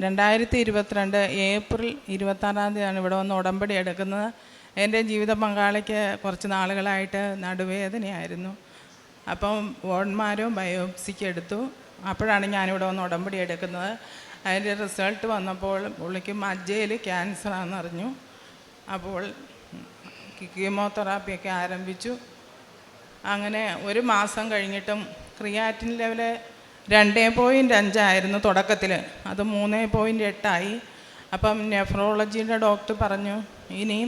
രണ്ടായിരത്തി ഇരുപത്തിരണ്ട് ഏപ്രിൽ ഇരുപത്താറാം തീയതിയാണ് ഇവിടെ വന്ന് ഉടമ്പടി എടുക്കുന്നത്. എന്റെ ജീവിത പങ്കാളിക്ക് കുറച്ച് നാളുകളായിട്ട് നടുവേദനയായിരുന്നു. അപ്പം വോൺമാരും ബയോപ്സിക്ക് എടുത്തു. അപ്പോഴാണ് ഞാനിവിടെ വന്ന് ഉടമ്പടി എടുക്കുന്നത്. അതിന്റെ റിസൾട്ട് വന്നപ്പോൾ പുള്ളിക്ക് മജ്ജയിൽ ക്യാൻസറാണെന്ന് അറിഞ്ഞു. അപ്പോൾ കീമോതെറാപ്പിയൊക്കെ ആരംഭിച്ചു. അങ്ങനെ ഒരു മാസം കഴിഞ്ഞിട്ടും ക്രിയാറ്റിൻ ലെവൽ രണ്ട് പോയിന്റ് അഞ്ചായിരുന്നു തുടക്കത്തിൽ അത് മൂന്ന് പോയിന്റ് എട്ടായി. അപ്പം നെഫ്രോളജിയുടെ ഡോക്ടർ പറഞ്ഞു ഇനി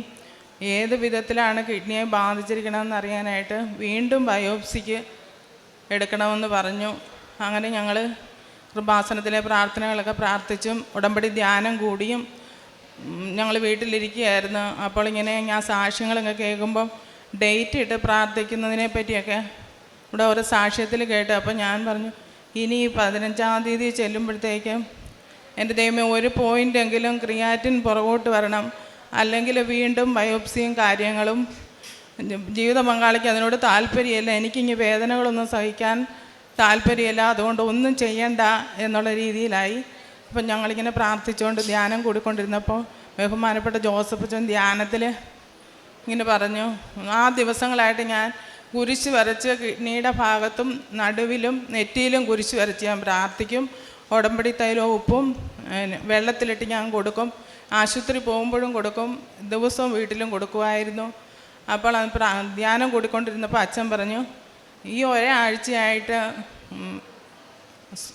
ഏത് വിധത്തിലാണ് കിഡ്നിയെ ബാധിച്ചിരിക്കണമെന്ന് അറിയാനായിട്ട് വീണ്ടും ബയോപ്സിക്ക് എടുക്കണമെന്ന് പറഞ്ഞു. അങ്ങനെ ഞങ്ങൾ കൃപാസനത്തിലെ പ്രാർത്ഥനകളൊക്കെ പ്രാർത്ഥിച്ചും ഉടമ്പടി ധ്യാനം കൂടിയും ഞങ്ങൾ വീട്ടിലിരിക്കുകയായിരുന്നു. അപ്പോൾ ഇങ്ങനെ ഞാൻ സാക്ഷ്യങ്ങളൊക്കെ കേൾക്കുമ്പം ഡേറ്റ് ഇട്ട് പ്രാർത്ഥിക്കുന്നതിനെ പറ്റിയൊക്കെ ഇവിടെ ഓരോ സാക്ഷ്യത്തിൽ കേട്ട്. അപ്പോൾ ഞാൻ പറഞ്ഞു ഇനി പതിനഞ്ചാം തീയതി ചെല്ലുമ്പോഴത്തേക്കും എന്റെ ദൈവമേ ഒരു പോയിന്റെങ്കിലും ക്രിയാറ്റിൻ പുറകോട്ട് വരണം. അല്ലെങ്കിൽ വീണ്ടും ബയോപ്സിയും കാര്യങ്ങളും ജീവിത പങ്കാളിക്ക് അതിനോട് താല്പര്യമില്ല. എനിക്കിങ്ങി വേദനകളൊന്നും സഹിക്കാൻ താല്പര്യമില്ല. അതുകൊണ്ട് ഒന്നും ചെയ്യണ്ട എന്നുള്ള രീതിയിലായി. അപ്പം ഞങ്ങളിങ്ങനെ പ്രാർത്ഥിച്ചുകൊണ്ട് ധ്യാനം കൂടിക്കൊണ്ടിരുന്നപ്പോൾ ബഹുമാനപ്പെട്ട ജോസഫ് അച്ഛൻ ധ്യാനത്തിൽ ഇങ്ങനെ പറഞ്ഞു ആ ദിവസങ്ങളായിട്ട് ഞാൻ കുരിശ് വരച്ച് കിഡ്നിയുടെ ഭാഗത്തും നടുവിലും നെറ്റിയിലും കുരിശ് വരച്ച് ഞാൻ പ്രാർത്ഥിക്കും. ഉടമ്പടി തൈലവും ഉപ്പും വെള്ളത്തിലിട്ട് ഞാൻ കൊടുക്കും. ആശുപത്രി പോകുമ്പോഴും കൊടുക്കും. ദിവസവും വീട്ടിലും കൊടുക്കുമായിരുന്നു. അപ്പോൾ അത് ധ്യാനം കൂടിക്കൊണ്ടിരുന്നപ്പോൾ അച്ഛൻ പറഞ്ഞു ഈ ഒരാഴ്ചയായിട്ട്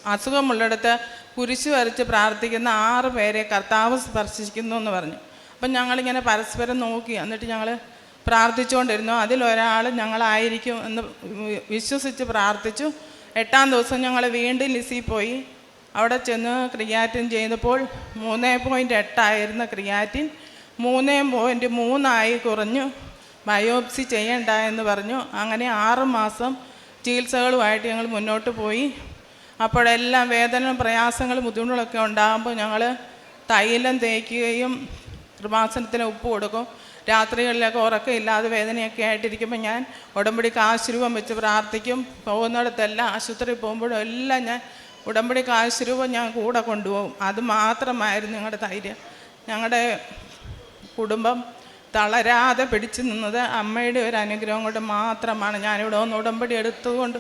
അസുഖമുള്ളിടത്ത് കുരിശ് വരച്ച് പ്രാർത്ഥിക്കുന്ന ആറ് പേരെ കർത്താവ് സ്പർശിക്കുന്നു എന്ന് പറഞ്ഞു. അപ്പം ഞങ്ങളിങ്ങനെ പരസ്പരം നോക്കി. എന്നിട്ട് ഞങ്ങൾ പ്രാർത്ഥിച്ചുകൊണ്ടിരുന്നു. അതിലൊരാൾ ഞങ്ങളായിരിക്കും എന്ന് വിശ്വസിച്ച് പ്രാർത്ഥിച്ചു. എട്ടാം ദിവസം ഞങ്ങൾ വീണ്ടും ലിസി പോയി. അവിടെ ചെന്ന് ക്രിയാറ്റിൻ ചെയ്തപ്പോൾ മൂന്ന് പോയിന്റ് എട്ടായിരുന്ന ക്രിയാറ്റിൻ മൂന്ന് പോയിന്റ് മൂന്നായി കുറഞ്ഞു. ബയോപ്സി ചെയ്യണ്ട എന്ന് പറഞ്ഞു. അങ്ങനെ ആറ് മാസം ചികിത്സകളുമായിട്ട് ഞങ്ങൾ മുന്നോട്ട് പോയി. അപ്പോഴെല്ലാം വേദന പ്രയാസങ്ങളും ബുദ്ധിമുട്ടുകളൊക്കെ ഉണ്ടാകുമ്പോൾ ഞങ്ങൾ തൈലം തേക്കുകയും കൃപാസനത്തിന് ഉപ്പ് കൊടുക്കും. രാത്രികളിലൊക്കെ ഉറക്കമില്ലാതെ വേദനയൊക്കെ ആയിട്ടിരിക്കുമ്പോൾ ഞാൻ ഉടമ്പടി കാശുരൂപം വെച്ച് പ്രാർത്ഥിക്കും. പോകുന്നിടത്തെല്ലാം ആശുപത്രി പോകുമ്പോഴും എല്ലാം ഞാൻ ഉടമ്പടി കാശുരൂപം ഞാൻ കൂടെ കൊണ്ടുപോകും. അത് മാത്രമായിരുന്നു ഞങ്ങളുടെ ധൈര്യം. ഞങ്ങളുടെ കുടുംബം തളരാതെ പിടിച്ചു നിന്നത് അമ്മയുടെ ഒരു അനുഗ്രഹം കൊണ്ട് മാത്രമാണ്. ഞാനിവിടെ ഒന്ന് ഉടമ്പടി എടുത്തുകൊണ്ട്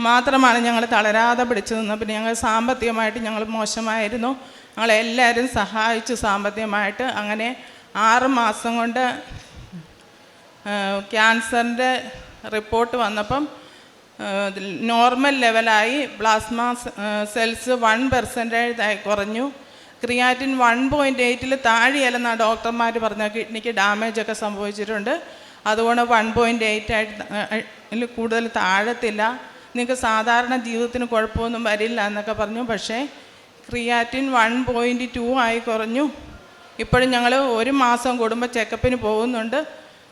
മാത്രമാണ് ഞങ്ങൾ തളരാതെ പിടിച്ചു നിന്നത്. പിന്നെ ഞങ്ങൾ സാമ്പത്തികമായിട്ട് ഞങ്ങൾ മോശമായിരുന്നു. ഞങ്ങളെല്ലാവരും സഹായിച്ചു സാമ്പത്തികമായിട്ട്. അങ്ങനെ ആറ് മാസം കൊണ്ട് ക്യാൻസറിന്റെ റിപ്പോർട്ട് വന്നപ്പം നോർമൽ ലെവലായി പ്ലാസ്മ സെൽസ് വൺ പെർസെന്റേജായി കുറഞ്ഞു. ക്രിയാറ്റിൻ വൺ പോയിന്റ് എയ്റ്റിൽ താഴെയല്ലെന്നാണ് ഡോക്ടർമാർ പറഞ്ഞ കിഡ്നിക്ക് ഡാമേജ് ഒക്കെ സംഭവിച്ചിട്ടുണ്ട്. അതുകൊണ്ട് വൺ പോയിന്റ് എയ്റ്റ് ആയിട്ട് കൂടുതൽ താഴത്തില്ല. നിങ്ങൾക്ക് സാധാരണ ജീവിതത്തിന് കുഴപ്പമൊന്നും വരില്ല എന്നൊക്കെ പറഞ്ഞു. പക്ഷേ ക്രിയാറ്റിൻ വൺ പോയിന്റ് ടു ആയി കുറഞ്ഞു. ഇപ്പോഴും ഞങ്ങൾ ഒരു മാസം കൂടുമ്പോൾ ചെക്കപ്പിന് പോകുന്നുണ്ട്.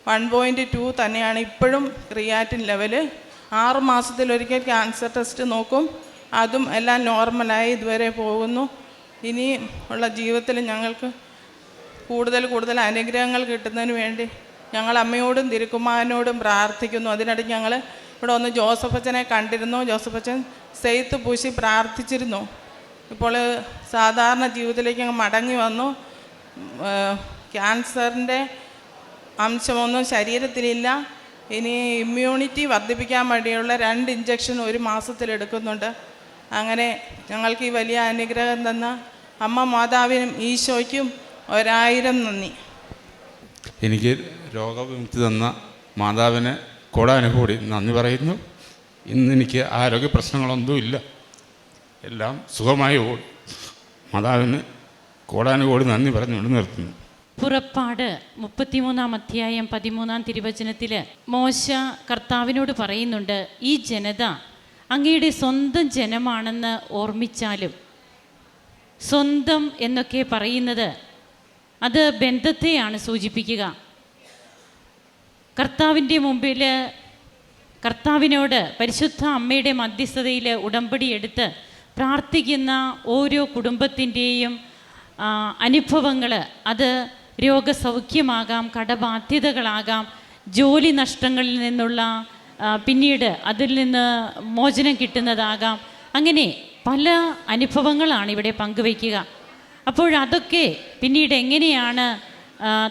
വൺ പോയിന്റ് ടു തന്നെയാണ് ഇപ്പോഴും ക്രിയാറ്റിൻ ലെവൽ ആറ് മാസത്തിലൊരിക്കൽ ക്യാൻസർ ടെസ്റ്റ് നോക്കും. അതും എല്ലാം നോർമലായി ഇതുവരെ പോകുന്നു. ഇനി ഉള്ള ജീവിതത്തിൽ ഞങ്ങൾക്ക് കൂടുതൽ കൂടുതൽ അനുഗ്രഹങ്ങൾ കിട്ടുന്നതിന് വേണ്ടി ഞങ്ങൾ അമ്മയോടും തിരുക്കുമാരനോടും പ്രാർത്ഥിക്കുന്നു. അതിനിടയ്ക്ക് ഞങ്ങൾ ഇവിടെ ഒന്ന് ജോസഫ് അച്ഛനെ കണ്ടിരുന്നു. ജോസഫ് അച്ഛൻ സെയ്ത്ത് പൂശി പ്രാർത്ഥിച്ചിരുന്നു. ഇപ്പോൾ സാധാരണ ജീവിതത്തിലേക്ക് അങ്ങ് മടങ്ങി വന്നു. ക്യാൻസറിന്റെ അംശമൊന്നും ശരീരത്തിലില്ല. ഇനി ഇമ്മ്യൂണിറ്റി വർദ്ധിപ്പിക്കാൻ വേണ്ടിയുള്ള രണ്ട് ഇഞ്ചക്ഷൻ ഒരു മാസത്തിൽ എടുക്കുന്നുണ്ട്. അങ്ങനെ ഞങ്ങൾക്ക് ഈ വലിയ അനുഗ്രഹം തന്ന അമ്മ മാതാവിനും ഈശോയ്ക്കും ഒരായിരം നന്ദി. എനിക്ക് രോഗവിമുക്തി തന്ന മാതാവിന് കൂടാനുകൂടി നന്ദി പറയുന്നു. ഇന്ന് എനിക്ക് ആരോഗ്യ പ്രശ്നങ്ങളൊന്നും ഇല്ല എല്ലാം സുഖമായി ഓടി മാതാവിന് കൂടാനുകൂടി നന്ദി പറഞ്ഞുകൊണ്ട് നിർത്തുന്നു പുറപ്പാട് മുപ്പത്തിമൂന്നാം അധ്യായം പതിമൂന്നാം തിരുവചനത്തിൽ മോശ കർത്താവിനോട് പറയുന്നുണ്ട് ഈ ജനത അങ്ങയുടെ സ്വന്തം ജനമാണെന്ന് ഓർമ്മിച്ചാലും സ്വന്തം എന്നൊക്കെ പറയുന്നത് അത് ബന്ധത്തെയാണ് സൂചിപ്പിക്കുക. കർത്താവിന്റെ മുമ്പിൽ കർത്താവിനോട് പരിശുദ്ധ അമ്മയുടെ മധ്യസ്ഥതയിൽ ഉടമ്പടിയെടുത്ത് പ്രാർത്ഥിക്കുന്ന ഓരോ കുടുംബത്തിന്റെയും അനുഭവങ്ങൾ അത് രോഗസൗഖ്യമാകാം കടബാധ്യതകളാകാം ജോലി നഷ്ടങ്ങളിൽ നിന്നുള്ള പിന്നീട് അതിൽ നിന്ന് മോചനം കിട്ടുന്നതാകാം. അങ്ങനെ പല അനുഭവങ്ങളാണ് ഇവിടെ പങ്കുവയ്ക്കുക. അപ്പോഴതൊക്കെ പിന്നീട് എങ്ങനെയാണ്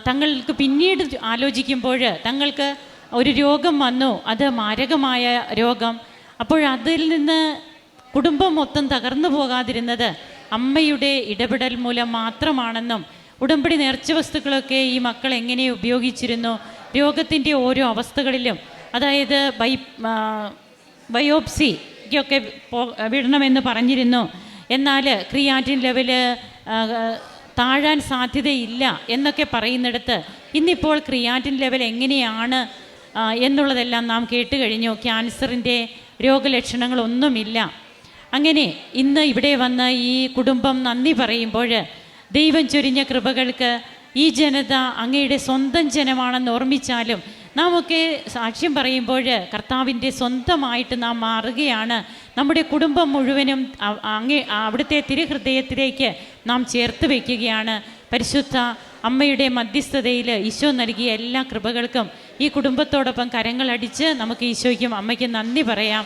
തങ്ങൾക്ക് പിന്നീട് ആലോചിക്കുമ്പോൾ തങ്ങൾക്ക് ഒരു രോഗം വന്നു അത് മാരകമായ രോഗം. അപ്പോഴതിൽ നിന്ന് കുടുംബം മൊത്തം തകർന്നു പോകാതിരുന്നത് അമ്മയുടെ ഇടപെടൽ മൂലം മാത്രമാണെന്നും ഉടമ്പടി നേർച്ച വസ്തുക്കളൊക്കെ ഈ മക്കൾ എങ്ങനെ ഉപയോഗിച്ചിരുന്നു രോഗത്തിന്റെ ഓരോ അവസ്ഥകളിലും അതായത് ബൈ ആ, ബയോപ്സിക്കൊക്കെ പോ വിടണമെന്ന് പറഞ്ഞിരുന്നു. എന്നാൽ ക്രിയാറ്റിൻ ലെവൽ താഴാൻ സാധ്യതയില്ല എന്നൊക്കെ പറയുന്നിടത്ത് ഇന്നിപ്പോൾ ക്രിയാറ്റിൻ ലെവൽ എങ്ങനെയാണ് എന്നുള്ളതെല്ലാം നാം കേട്ട് കഴിഞ്ഞു ക്യാൻസറിന്റെ രോഗലക്ഷണങ്ങളൊന്നുമില്ല. അങ്ങനെ ഇന്ന് ഇവിടെ വന്ന ഈ കുടുംബം നന്ദി പറയുമ്പോൾ ദൈവം ചൊരിഞ്ഞ കൃപകൾക്ക് ഈ ജനത അങ്ങയുടെ സ്വന്തം ജനമാണെന്ന് ഓർമ്മിച്ചാലും നാം ഒക്കെ സാക്ഷ്യം പറയുമ്പോൾ കർത്താവിന്റെ സ്വന്തമായിട്ട് നാം മാറുകയാണ്. നമ്മുടെ കുടുംബം മുഴുവനും അങ്ങേ അവിടുത്തെ തിരുഹൃദയത്തിലേക്ക് നാം ചേർത്ത് വയ്ക്കുകയാണ്. പരിശുദ്ധ അമ്മയുടെ മധ്യസ്ഥതയിൽ ഈശോ നൽകിയ എല്ലാ കൃപകൾക്കും ഈ കുടുംബത്തോടൊപ്പം കരങ്ങളടിച്ച് നമുക്ക് ഈശോയ്ക്കും അമ്മയ്ക്കും നന്ദി പറയാം.